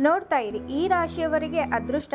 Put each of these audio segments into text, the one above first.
ನೋಡ್ತಾ ಇರಿ. ಈ ರಾಶಿಯವರಿಗೆ ಅದೃಷ್ಟ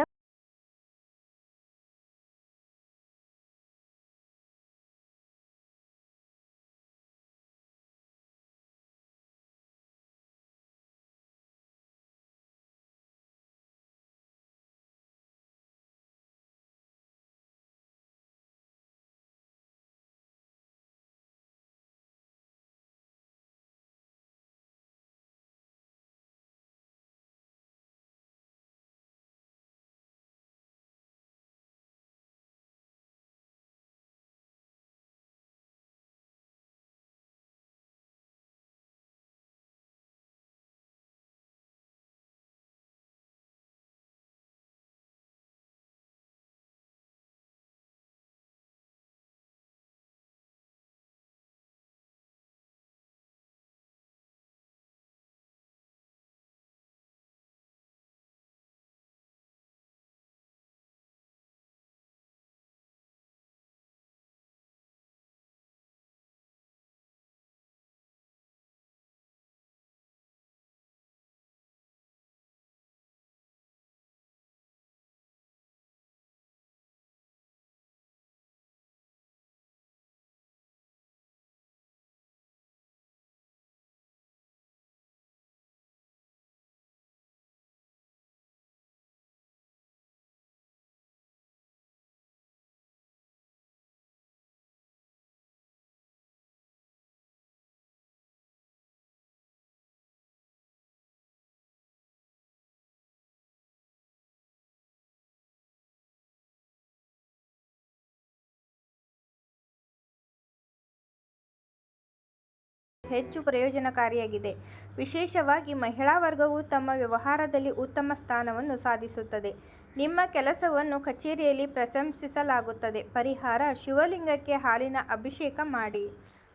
ಹೆಚ್ಚು ಪ್ರಯೋಜನಕಾರಿಯಾಗಿದೆ. ವಿಶೇಷವಾಗಿ ಮಹಿಳಾ ವರ್ಗವು ತಮ್ಮ ವ್ಯವಹಾರದಲ್ಲಿ ಉತ್ತಮ ಸ್ಥಾನವನ್ನು ಸಾಧಿಸುತ್ತದೆ. ನಿಮ್ಮ ಕೆಲಸವನ್ನು ಕಚೇರಿಯಲ್ಲಿ ಪ್ರಶಂಸಿಸಲಾಗುತ್ತದೆ. ಪರಿಹಾರ, ಶಿವಲಿಂಗಕ್ಕೆ ಹಾಲಿನ ಅಭಿಷೇಕ ಮಾಡಿ.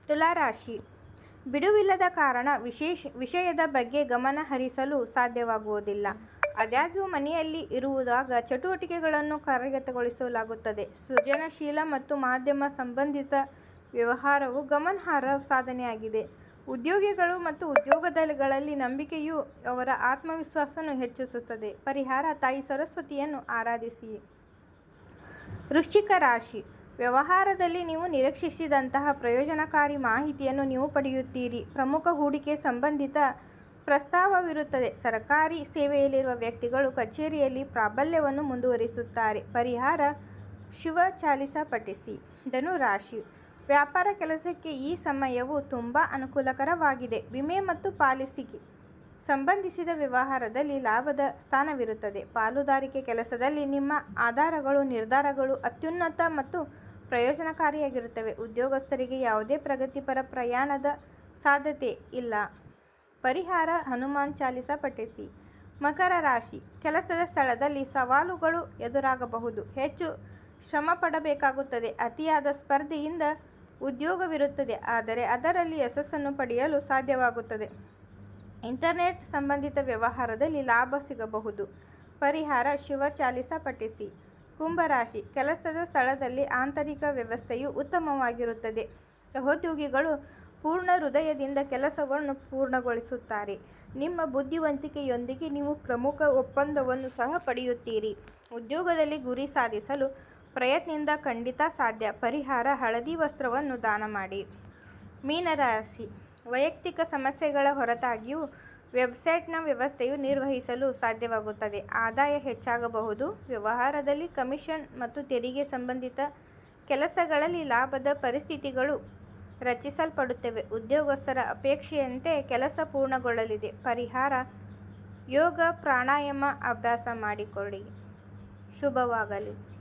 ತುಲಾರಾಶಿ. ಬಿಡುವಿಲ್ಲದ ಕಾರಣ ವಿಶೇಷ, ವಿಷಯದ ಬಗ್ಗೆ ಗಮನ ಹರಿಸಲು ಸಾಧ್ಯವಾಗುವುದಿಲ್ಲ. ಆದಾಗ್ಯೂ ಮನೆಯಲ್ಲಿ ಇರುವುದಾಗ ಚಟುವಟಿಕೆಗಳನ್ನು ಕಾರ್ಯಗತಗೊಳಿಸಲಾಗುತ್ತದೆ. ಸೃಜನಶೀಲ ಮತ್ತು ಮಾಧ್ಯಮ ಸಂಬಂಧಿತ ವ್ಯವಹಾರವು ಗಮನಾರ್ಹ ಸಾಧನೆಯಾಗಿದೆ. ಉದ್ಯೋಗಿಗಳು ಮತ್ತು ಉದ್ಯೋಗದಲ್ಲಿ ನಂಬಿಕೆಯು ಅವರ ಆತ್ಮವಿಶ್ವಾಸವನ್ನು ಹೆಚ್ಚಿಸುತ್ತದೆ. ಪರಿಹಾರ, ತಾಯಿ ಸರಸ್ವತಿಯನ್ನು ಆರಾಧಿಸಿ. ವೃಶ್ಚಿಕ ರಾಶಿ. ವ್ಯವಹಾರದಲ್ಲಿ ನೀವು ನಿರೀಕ್ಷಿಸಿದಂತಹ ಪ್ರಯೋಜನಕಾರಿ ಮಾಹಿತಿಯನ್ನು ನೀವು ಪಡೆಯುತ್ತೀರಿ. ಪ್ರಮುಖ ಹೂಡಿಕೆ ಸಂಬಂಧಿತ ಪ್ರಸ್ತಾವವಿರುತ್ತದೆ. ಸರ್ಕಾರಿ ಸೇವೆಯಲ್ಲಿರುವ ವ್ಯಕ್ತಿಗಳು ಕಚೇರಿಯಲ್ಲಿ ಪ್ರಾಬಲ್ಯವನ್ನು ಮುಂದುವರಿಸುತ್ತಾರೆ. ಪರಿಹಾರ, ಶಿವ ಚಾಲಿಸ ಪಠಿಸಿ. ಧನು ರಾಶಿ ವ್ಯಾಪಾರ ಕೆಲಸಕ್ಕೆ ಈ ಸಮಯವು ತುಂಬ ಅನುಕೂಲಕರವಾಗಿದೆ. ವಿಮೆ ಮತ್ತು ಪಾಲಿಸಿಗೆ ಸಂಬಂಧಿಸಿದ ವ್ಯವಹಾರದಲ್ಲಿ ಲಾಭದ ಸ್ಥಾನವಿರುತ್ತದೆ. ಪಾಲುದಾರಿಕೆ ಕೆಲಸದಲ್ಲಿ ನಿಮ್ಮ ಆಧಾರಗಳು, ನಿರ್ಧಾರಗಳು ಅತ್ಯುನ್ನತ ಮತ್ತು ಪ್ರಯೋಜನಕಾರಿಯಾಗಿರುತ್ತವೆ. ಉದ್ಯೋಗಸ್ಥರಿಗೆ ಯಾವುದೇ ಪ್ರಗತಿಪರ ಪ್ರಯಾಣದ ಸಾಧ್ಯತೆ ಇಲ್ಲ. ಪರಿಹಾರ ಹನುಮಾನ್ ಚಾಲಿಸ ಪಠಿಸಿ. ಮಕರ ರಾಶಿ ಕೆಲಸದ ಸ್ಥಳದಲ್ಲಿ ಸವಾಲುಗಳು ಎದುರಾಗಬಹುದು. ಹೆಚ್ಚು ಶ್ರಮ ಪಡಬೇಕಾಗುತ್ತದೆ ಅತಿಯಾದ ಸ್ಪರ್ಧೆಯಿಂದ ಉದ್ಯೋಗವಿರುತ್ತದೆ, ಆದರೆ ಅದರಲ್ಲಿ ಯಶಸ್ಸನ್ನು ಪಡೆಯಲು ಸಾಧ್ಯವಾಗುತ್ತದೆ. ಇಂಟರ್ನೆಟ್ ಸಂಬಂಧಿತ ವ್ಯವಹಾರದಲ್ಲಿ ಲಾಭ ಸಿಗಬಹುದು. ಪರಿಹಾರ ಶಿವ ಚಾಲಿಸ ಪಠಿಸಿ. ಕುಂಭರಾಶಿ, ಕೆಲಸದ ಸ್ಥಳದಲ್ಲಿ ಆಂತರಿಕ ವ್ಯವಸ್ಥೆಯು ಉತ್ತಮವಾಗಿರುತ್ತದೆ. ಸಹೋದ್ಯೋಗಿಗಳು ಪೂರ್ಣ ಹೃದಯದಿಂದ ಕೆಲಸವನ್ನು ಪೂರ್ಣಗೊಳಿಸುತ್ತಾರೆ. ನಿಮ್ಮ ಬುದ್ಧಿವಂತಿಕೆಯೊಂದಿಗೆ ನೀವು ಪ್ರಮುಖ ಒಪ್ಪಂದವನ್ನು ಸಹ ಪಡೆಯುತ್ತೀರಿ. ಉದ್ಯೋಗದಲ್ಲಿ ಗುರಿ ಸಾಧಿಸಲು ಪ್ರಯತ್ನದಿಂದ ಖಂಡಿತ ಸಾಧ್ಯ. ಪರಿಹಾರ, ಹಳದಿ ವಸ್ತ್ರವನ್ನು ದಾನ ಮಾಡಿ. ಮೀನರಾಶಿ. ವೈಯಕ್ತಿಕ ಸಮಸ್ಯೆಗಳ ಹೊರತಾಗಿಯೂ ವೆಬ್ಸೈಟ್ನ ವ್ಯವಸ್ಥೆಯು ನಿರ್ವಹಿಸಲು ಸಾಧ್ಯವಾಗುತ್ತದೆ. ಆದಾಯ ಹೆಚ್ಚಾಗಬಹುದು. ವ್ಯವಹಾರದಲ್ಲಿ ಕಮಿಷನ್ ಮತ್ತು ತೆರಿಗೆ ಸಂಬಂಧಿತ ಕೆಲಸಗಳಲ್ಲಿ ಲಾಭದ ಪರಿಸ್ಥಿತಿಗಳು ರಚಿಸಲ್ಪಡುತ್ತವೆ. ಉದ್ಯೋಗಸ್ಥರ ಅಪೇಕ್ಷೆಯಂತೆ ಕೆಲಸ ಪೂರ್ಣಗೊಳ್ಳಲಿದೆ. ಪರಿಹಾರ, ಯೋಗ, ಪ್ರಾಣಾಯಾಮ, ಅಭ್ಯಾಸ ಮಾಡಿಕೊಳ್ಳಿ. ಶುಭವಾಗಲಿ.